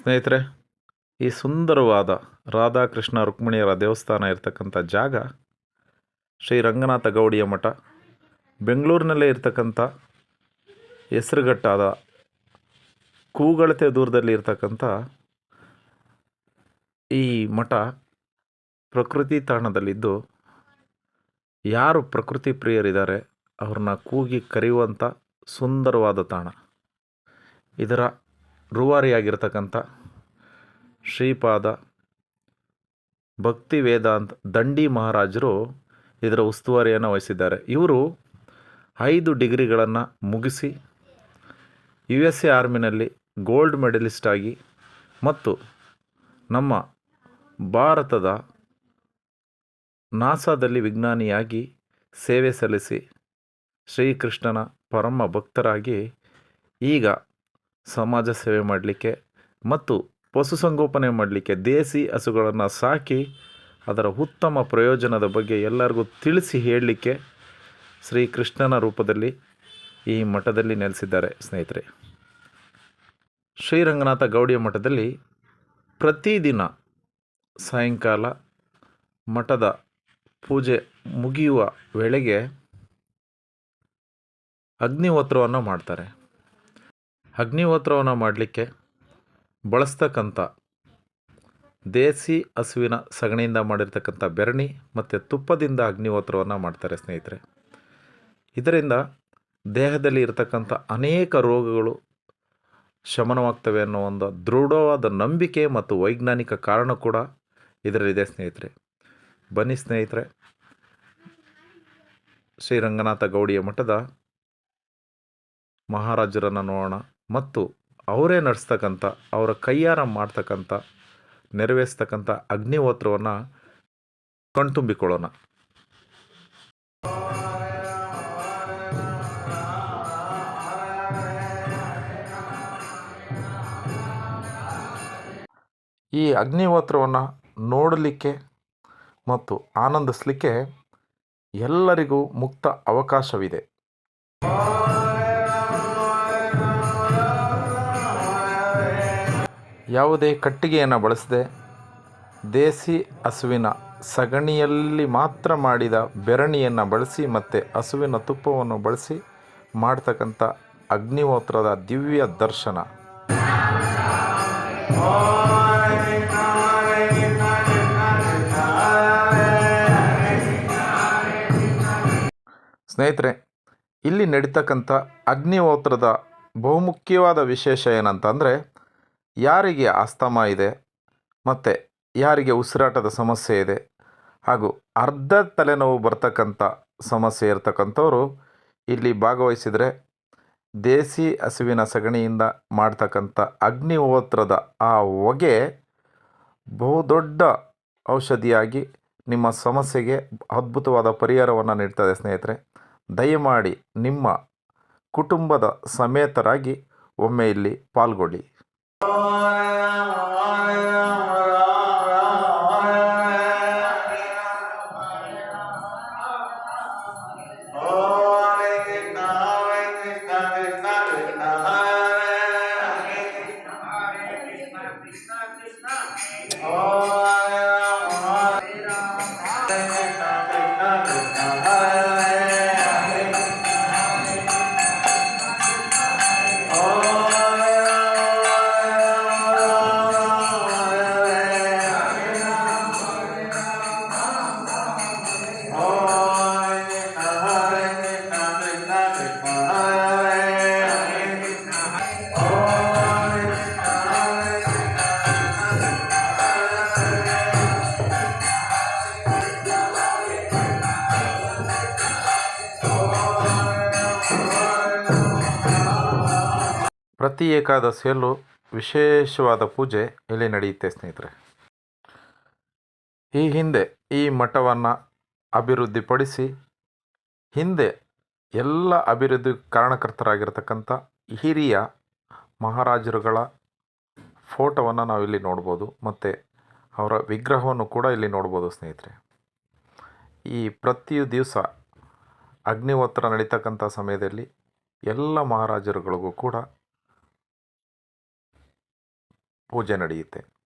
ಸ್ನೇಹಿತರೆ, ಈ ಸುಂದರವಾದ ರಾಧಾಕೃಷ್ಣ ರುಕ್ಮಿಣಿಯರ ದೇವಸ್ಥಾನ ಇರತಕ್ಕಂಥ ಜಾಗ ಶ್ರೀ ರಂಗನಾಥ ಗೌಡಿಯ ಮಠ. ಬೆಂಗಳೂರಿನಲ್ಲೇ ಇರತಕ್ಕಂಥ ಹೆಸರುಗಟ್ಟಾದ ಕೂಗಳತೆ ದೂರದಲ್ಲಿ ಇರತಕ್ಕಂಥ ಈ ಮಠ ಪ್ರಕೃತಿ ತಾಣದಲ್ಲಿದ್ದು ಯಾರು ಪ್ರಕೃತಿ ಪ್ರಿಯರಿದ್ದಾರೆ, ಅವ್ರನ್ನ ಕೂಗಿ ಕರೆಯುವಂಥ ಸುಂದರವಾದ ತಾಣ. ಇದರ ರೂವಾರಿಯಾಗಿರ್ತಕ್ಕಂಥ ಶ್ರೀಪಾದ ಭಕ್ತಿ ವೇದಾಂತ್ ದಂಡಿ ಮಹಾರಾಜರು ಇದರ ಉಸ್ತುವಾರಿಯನ್ನು ವಹಿಸಿದ್ದಾರೆ. ಇವರು ಐದು ಡಿಗ್ರಿಗಳನ್ನು ಮುಗಿಸಿ ಯು ಎಸ್ ಎ ಆರ್ಮಿನಲ್ಲಿ ಗೋಲ್ಡ್ ಮೆಡಲಿಸ್ಟ್ ಆಗಿ ಮತ್ತು ನಮ್ಮ ಭಾರತದ ನಾಸಾದಲ್ಲಿ ವಿಜ್ಞಾನಿಯಾಗಿ ಸೇವೆ ಸಲ್ಲಿಸಿ ಶ್ರೀಕೃಷ್ಣನ ಪರಮ ಭಕ್ತರಾಗಿ ಈಗ ಸಮಾಜ ಸೇವೆ ಮಾಡಲಿಕ್ಕೆ ಮತ್ತು ಪಶುಸಂಗೋಪನೆ ಮಾಡಲಿಕ್ಕೆ ದೇಸಿ ಹಸುಗಳನ್ನು ಸಾಕಿ ಅದರ ಉತ್ತಮ ಪ್ರಯೋಜನದ ಬಗ್ಗೆ ಎಲ್ಲರಿಗೂ ತಿಳಿಸಿ ಹೇಳಲಿಕ್ಕೆ ಶ್ರೀಕೃಷ್ಣನ ರೂಪದಲ್ಲಿ ಈ ಮಠದಲ್ಲಿ ನೆಲೆಸಿದ್ದಾರೆ ಸ್ನೇಹಿತರೆ. ಶ್ರೀರಂಗನಾಥ ಗೌಡಿಯ ಮಠದಲ್ಲಿ ಪ್ರತಿದಿನ ಸಾಯಂಕಾಲ ಮಠದ ಪೂಜೆ ಮುಗಿಯುವ ವೇಳೆಗೆ ಅಗ್ನಿಹೋತ್ರವನ್ನು ಮಾಡ್ತಾರೆ. ಅಗ್ನಿಹೋತ್ರವನ್ನು ಮಾಡಲಿಕ್ಕೆ ಬಳಸ್ತಕ್ಕಂಥ ದೇಸಿ ಹಸುವಿನ ಸಗಣಿಯಿಂದ ಮಾಡಿರ್ತಕ್ಕಂಥ ಬೆರಣಿ ಮತ್ತು ತುಪ್ಪದಿಂದ ಅಗ್ನಿಹೋತ್ರವನ್ನು ಮಾಡ್ತಾರೆ ಸ್ನೇಹಿತರೆ. ಇದರಿಂದ ದೇಹದಲ್ಲಿ ಇರತಕ್ಕಂಥ ಅನೇಕ ರೋಗಗಳು ಶಮನವಾಗ್ತವೆ ಅನ್ನೋ ಒಂದು ದೃಢವಾದ ನಂಬಿಕೆ ಮತ್ತು ವೈಜ್ಞಾನಿಕ ಕಾರಣ ಕೂಡ ಇದರಲ್ಲಿದೆ ಸ್ನೇಹಿತರೆ. ಬನ್ನಿ ಸ್ನೇಹಿತರೆ. ಶ್ರೀರಂಗನಾಥ ಗೌಡಿಯ ಮಠದ ಮಹಾರಾಜರನ್ನು ನೋಡೋಣ. ಮತ್ತು ಅವರೇ ನಡೆಸ್ತಕ್ಕಂಥ, ಅವರ ಕೈಯಾರ ಮಾಡ್ತಕ್ಕಂಥ, ನೆರವೇರಿಸ್ತಕ್ಕಂಥ ಅಗ್ನಿಹೋತ್ರವನ್ನು ಕಣ್ತುಂಬಿಕೊಳ್ಳೋಣ. ಈ ಅಗ್ನಿಹೋತ್ರವನ್ನು ನೋಡಲಿಕ್ಕೆ ಮತ್ತು ಆನಂದಿಸಲಿಕ್ಕೆ ಎಲ್ಲರಿಗೂ ಮುಕ್ತ ಅವಕಾಶವಿದೆ. ಯಾವುದೇ ಕಟ್ಟಿಗೆಯನ್ನು ಬಳಸದೆ ದೇಸಿ ಹಸುವಿನ ಸಗಣಿಯಲ್ಲಿ ಮಾತ್ರ ಮಾಡಿದ ಬೆರಣಿಯನ್ನು ಬಳಸಿ ಮತ್ತು ಹಸುವಿನ ತುಪ್ಪವನ್ನು ಬಳಸಿ ಮಾಡ್ತಕ್ಕಂಥ ಅಗ್ನಿಹೋತ್ರದ ದಿವ್ಯ ದರ್ಶನ. ಸ್ನೇಹಿತರೆ, ಇಲ್ಲಿ ನಡೀತಕ್ಕಂಥ ಅಗ್ನಿಹೋತ್ರದ ಬಹುಮುಖ್ಯವಾದ ವಿಶೇಷ ಏನಂತಂದರೆ ಯಾರಿಗೆ ಆಸ್ತಮಾ ಇದೆ ಮತ್ತು ಯಾರಿಗೆ ಉಸಿರಾಟದ ಸಮಸ್ಯೆ ಇದೆ ಹಾಗೂ ಅರ್ಧ ತಲೆನೋವು ಬರ್ತಕ್ಕಂಥ ಸಮಸ್ಯೆ ಇರ್ತಕ್ಕಂಥವ್ರು ಇಲ್ಲಿ ಭಾಗವಹಿಸಿದರೆ ದೇಸಿ ಹಸುವಿನ ಸಗಣಿಯಿಂದ ಮಾಡ್ತಕ್ಕಂಥ ಅಗ್ನಿಹೋತ್ರದ ಆ ಹೊಗೆ ಬಹುದೊಡ್ಡ ಔಷಧಿಯಾಗಿ ನಿಮ್ಮ ಸಮಸ್ಯೆಗೆ ಅದ್ಭುತವಾದ ಪರಿಹಾರವನ್ನು ನೀಡ್ತದೆ ಸ್ನೇಹಿತರೆ. ದಯಮಾಡಿ ನಿಮ್ಮ ಕುಟುಂಬದ ಸಮೇತರಾಗಿ ಒಮ್ಮೆ ಇಲ್ಲಿ ಪಾಲ್ಗೊಳ್ಳಿ. Bye. ಪ್ರತಿ ಏಕಾದಶಿಯಲ್ಲೂ ವಿಶೇಷವಾದ ಪೂಜೆ ಇಲ್ಲಿ ನಡೆಯುತ್ತೆ ಸ್ನೇಹಿತರೆ. ಈ ಹಿಂದೆ ಈ ಮಠವನ್ನು ಅಭಿವೃದ್ಧಿಪಡಿಸಿ ಹಿಂದೆ ಎಲ್ಲ ಅಭಿವೃದ್ಧಿ ಕಾರಣಕರ್ತರಾಗಿರ್ತಕ್ಕಂಥ ಹಿರಿಯ ಮಹಾರಾಜರುಗಳ ಫೋಟೋವನ್ನು ನಾವಿಲ್ಲಿ ನೋಡ್ಬೋದು ಮತ್ತು ಅವರ ವಿಗ್ರಹವನ್ನು ಕೂಡ ಇಲ್ಲಿ ನೋಡ್ಬೋದು ಸ್ನೇಹಿತರೆ. ಈ ಪ್ರತಿ ದಿವಸ ಅಗ್ನಿಹೋತ್ರ ನಡೀತಕ್ಕಂಥ ಸಮಯದಲ್ಲಿ ಎಲ್ಲ ಮಹಾರಾಜರುಗಳಿಗೂ ಕೂಡ ಪೂಜೆ ನಡೆಯುತ್ತೆ.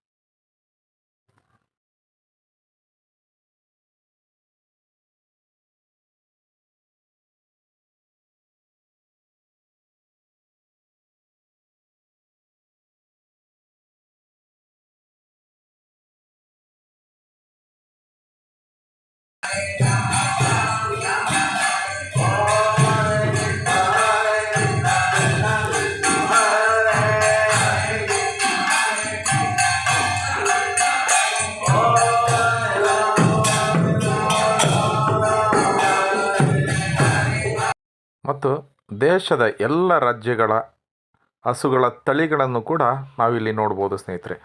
ಮತ್ತು ದೇಶದ ಎಲ್ಲ ರಾಜ್ಯಗಳ ಹಸುಗಳ ತಳಿಗಳನ್ನು ಕೂಡ ನಾವಿಲ್ಲಿ ನೋಡ್ಬೋದು ಸ್ನೇಹಿತರೆ.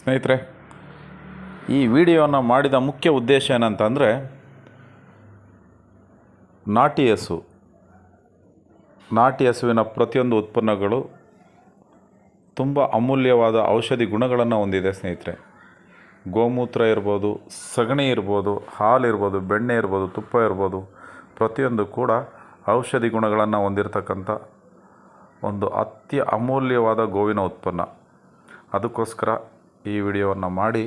ಸ್ನೇಹಿತರೆ, ಈ ವಿಡಿಯೋನ ಮಾಡಿದ ಮುಖ್ಯ ಉದ್ದೇಶ ಏನಂತಂದರೆ ನಾಟಿ ಹಸು. ನಾಟಿ ಹಸುವಿನ ಪ್ರತಿಯೊಂದು ಉತ್ಪನ್ನಗಳು ತುಂಬ ಅಮೂಲ್ಯವಾದ ಔಷಧಿ ಗುಣಗಳನ್ನು ಹೊಂದಿದೆ ಸ್ನೇಹಿತರೆ. ಗೋಮೂತ್ರ ಇರ್ಬೋದು, ಸಗಣಿ ಇರ್ಬೋದು, ಹಾಲು ಇರ್ಬೋದು, ಬೆಣ್ಣೆ ಇರ್ಬೋದು, ತುಪ್ಪ ಇರ್ಬೋದು, ಪ್ರತಿಯೊಂದು ಕೂಡ ಔಷಧಿ ಗುಣಗಳನ್ನು ಹೊಂದಿರತಕ್ಕಂಥ ಒಂದು ಅತ್ಯ ಅಮೂಲ್ಯವಾದ ಗೋವಿನ ಉತ್ಪನ್ನ. ಅದಕ್ಕೋಸ್ಕರ ಈ ವಿಡಿಯೋವನ್ನು ಮಾಡಿ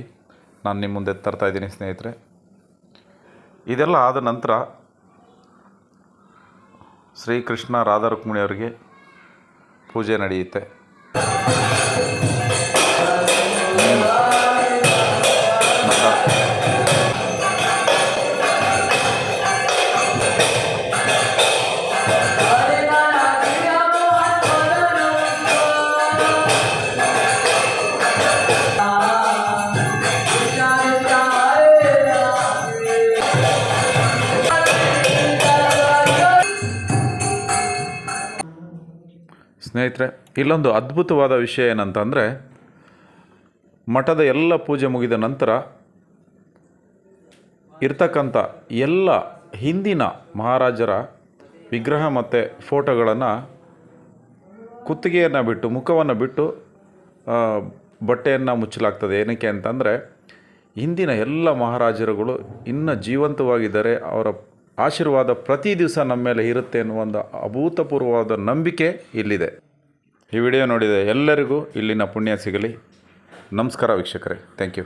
ನಾನು ನಿಮ್ಮ ಮುಂದೆ ತರ್ತಾ ಇದ್ದೀನಿ ಸ್ನೇಹಿತರೆ. ಇದೆಲ್ಲ ಆದ ನಂತರ ಶ್ರೀಕೃಷ್ಣ ರಾಧಾ ರುಕ್ಮಿಣಿ ಅವರಿಗೆ ಪೂಜೆ ನಡೆಯುತ್ತೆ. ಸ್ನೇಹಿತರೆ, ಇಲ್ಲೊಂದು ಅದ್ಭುತವಾದ ವಿಷಯ ಏನಂತಂದರೆ, ಮಠದ ಎಲ್ಲ ಪೂಜೆ ಮುಗಿದ ನಂತರ ಇರ್ತಕ್ಕಂಥ ಎಲ್ಲ ಹಿಂದಿನ ಮಹಾರಾಜರ ವಿಗ್ರಹ ಮತ್ತು ಫೋಟೋಗಳನ್ನು ಕುತ್ತಿಗೆಯನ್ನು ಬಿಟ್ಟು, ಮುಖವನ್ನು ಬಿಟ್ಟು ಬಟ್ಟೆಯನ್ನು ಮುಚ್ಚಲಾಗ್ತದೆ. ಏನಕ್ಕೆ ಅಂತಂದರೆ, ಹಿಂದಿನ ಎಲ್ಲ ಮಹಾರಾಜರುಗಳು ಇನ್ನೂ ಜೀವಂತವಾಗಿದ್ದಾರೆ ಅವರ ಆಶೀರ್ವಾದ ಪ್ರತಿ ದಿವಸ ನಮ್ಮ ಮೇಲೆ ಇರುತ್ತೆ ಅನ್ನುವ ಒಂದು ಅಭೂತಪೂರ್ವವಾದ ನಂಬಿಕೆ ಇಲ್ಲಿದೆ. ಈ ವಿಡಿಯೋ ನೋಡಿದ ಎಲ್ಲರಿಗೂ ಇಲ್ಲಿನ ಪುಣ್ಯ ಸಿಗಲಿ. ನಮಸ್ಕಾರ ವೀಕ್ಷಕರೇ. Thank you